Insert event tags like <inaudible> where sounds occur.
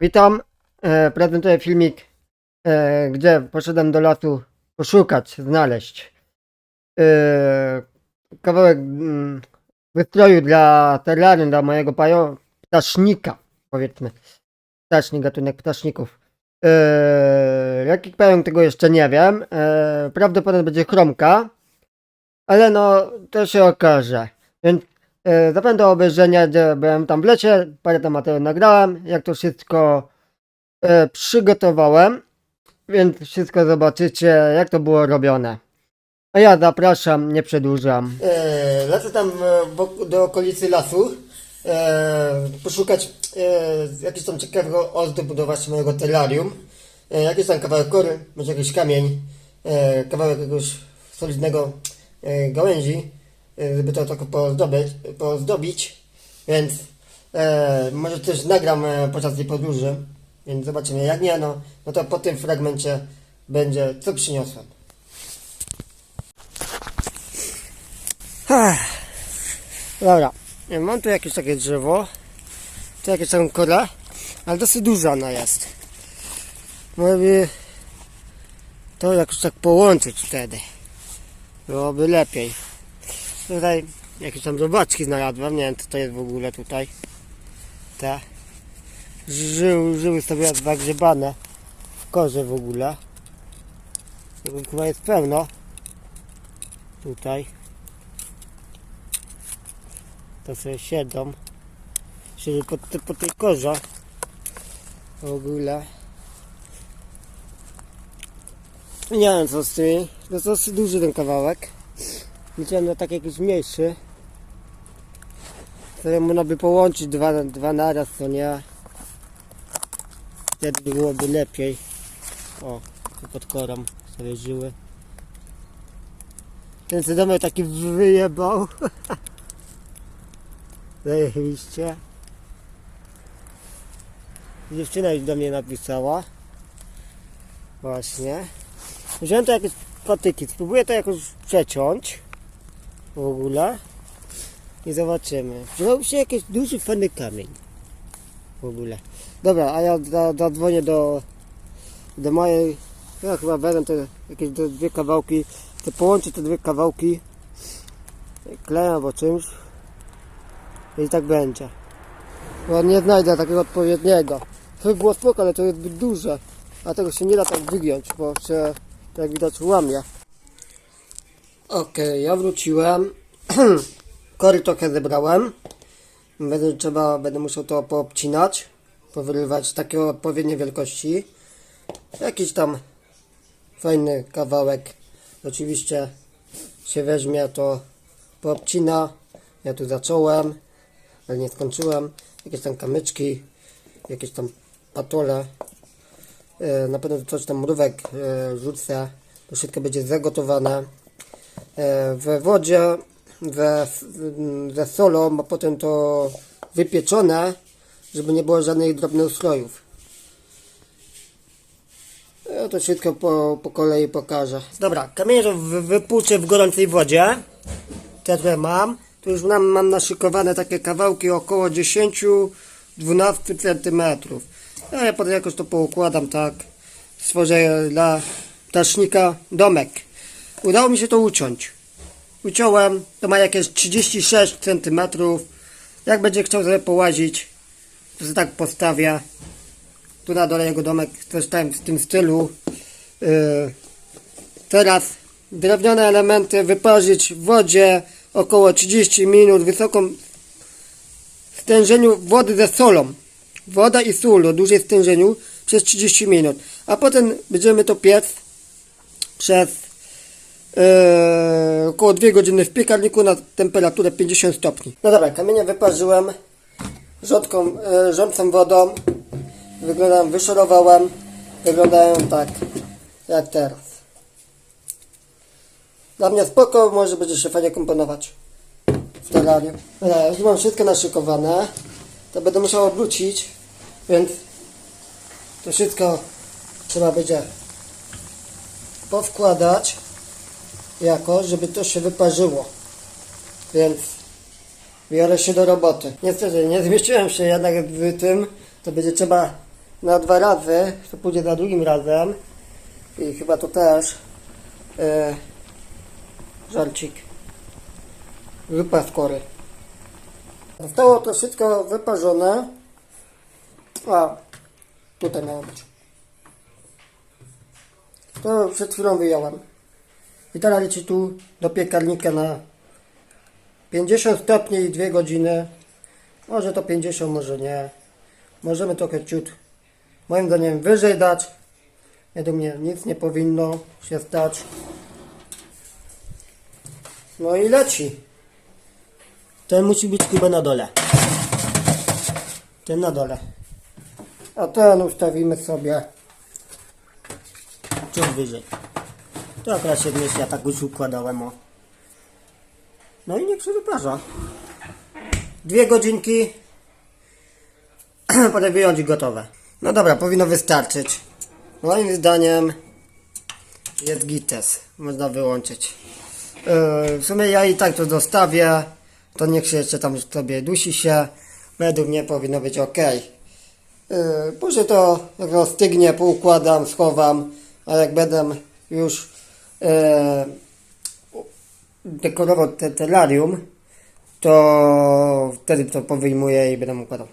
Witam. E, prezentuję filmik, e, gdzie poszedłem do lasu poszukać, znaleźć e, kawałek mm, wystroju dla terrarium, dla mojego pajo, ptasznika, powiedzmy. Ptasznik, gatunek ptaszników. E, jaki pająk tego jeszcze nie wiem. E, prawdopodobnie będzie chromka, ale no to się okaże. Więc zapraszam do obejrzenia, byłem tam w lecie, parę tam materiałów nagrałem, jak to wszystko e, przygotowałem, więc wszystko zobaczycie, jak to było robione. A ja zapraszam, nie przedłużam. E, lecę tam e, do okolicy lasu, e, poszukać e, jakichś tam ciekawego ozdób do mojego terrarium. E, jakiś tam kawałek kory, może jakiś kamień, e, kawałek jakiegoś solidnego e, gałęzi, e, żeby to tak pozdobyć, pozdobić. Więc e, może też nagram e, podczas tej podróży, więc zobaczymy. Jak nie, no, no to po tym fragmencie będzie co przyniosłem. Ech. Dobra, mam tu jakieś takie drzewo, tu jakieś taką korę, ale dosyć duża ona jest. Może by to jakoś tak połączyć wtedy. Byłoby lepiej. Tutaj jakieś tam robaczki znalazłem, nie wiem co to jest w ogóle tutaj. Te. Żył, żyły sobie zagrzebane w korze w ogóle. Tego chyba jest pełno. Tutaj. To sobie siedzą. Siedzą pod, te- pod tej korze. W ogóle. Nie wiem co z tymi. To jest duży ten kawałek. Liczyłem na tak jakiś mniejszy. Które można by połączyć dwa, dwa naraz, to nie. Wtedy byłoby lepiej. O, tu pod korą sobie żyły. Ten co do mnie taki wyjebał. <laughs> Zajebiście. Dziewczyna już do mnie napisała. Właśnie. Wziąłem to jakieś patyki. Spróbuję to jakoś przeciąć. W ogóle. I zobaczymy. Przydałby się jakiś duży, fajny kamień. W ogóle. Dobra, a ja za- zadzwonię do, do mojej. Ja chyba wezmę te jakieś dwie kawałki. Chcę połączyć te dwie kawałki klejem albo czymś. I tak będzie. Bo nie znajdę takiego odpowiedniego. To by było spoko, ale to jest zbyt duże. A tego się nie da tak wygiąć, bo się jak widać łamie. Okej, ja wróciłem. <clears throat> Kory trochę zebrałem. Będę trzeba, będę musiał to poobcinać. Powyrywać takie odpowiednie wielkości. Jakiś tam fajny kawałek. Oczywiście się weźmie to poobcina. Ja tu zacząłem, ale nie skończyłem. Jakieś tam kamyczki, jakieś tam patole. E, Na pewno coś tam mrówek e, rzucę. To wszystko będzie zagotowane e, we wodzie, ze, ze solą, a potem to wypieczone, żeby nie było żadnych drobnych ustrojów. Ja to wszystko po, po kolei pokażę. Dobra, kamienie wy- wypłuczę w gorącej wodzie. Te które mam. Tu już mam, mam naszykowane takie kawałki około 10-12 cm. No, ja potem jakoś to poukładam tak. Stworzę dla ptasznika domek. Udało mi się to uciąć. Uciąłem, to ma jakieś 36 cm. Jak będzie chciał sobie połazić, to sobie tak postawię. Tu na dole jego domek, coś tam w tym stylu. Yy, teraz drewniane elementy wyparzyć w wodzie około 30 minut, wysoką stężeniu wody ze solą. Woda i sól o dużej stężeniu przez 30 minut. A potem będziemy to piec przez e, około 2 godziny w piekarniku na temperaturę 50 stopni. No dobra, kamienie wyparzyłem rzodką, e, rządcą wodą. Wyglądają, wyszorowałem. Wyglądają tak jak teraz. Dla mnie spoko, może będzie się fajnie komponować w terrarium. Dobra, już mam wszystko naszykowane. To będę musiał obrócić, więc to wszystko trzeba będzie powkładać jakoś, żeby to się wyparzyło. Więc biorę się do roboty. Niestety nie zmieściłem się jednak w tym, to będzie trzeba na dwa razy, to pójdzie za drugim razem i chyba to też e, żarcik z kory. Zostało to wszystko wyparzone. A, tutaj miało być. To przed chwilą wyjąłem. I teraz leci tu do piekarnika na 50 stopni i 2 godziny. Może to 50, może nie. Możemy trochę ciut, moim zdaniem, wyżej dać. Według mnie nic nie powinno się stać. No i leci. Ten musi być chyba na dole. Ten na dole. A ten ustawimy sobie ciut wyżej. To akurat się mieści, ja tak już układałem o. No i niech się wyparza. Dwie godzinki. <clears throat> Potem wyjąć gotowe. No dobra, powinno wystarczyć. Moim zdaniem jest gites. Można wyłączyć. Yy, w sumie ja i tak to zostawię. To niech się jeszcze tam sobie dusi się. Według mnie powinno być ok. Yy, później to jak rozstygnie, poukładam, schowam. A jak będę już dekorował te terrarium, to wtedy to powyjmuję i będę układał.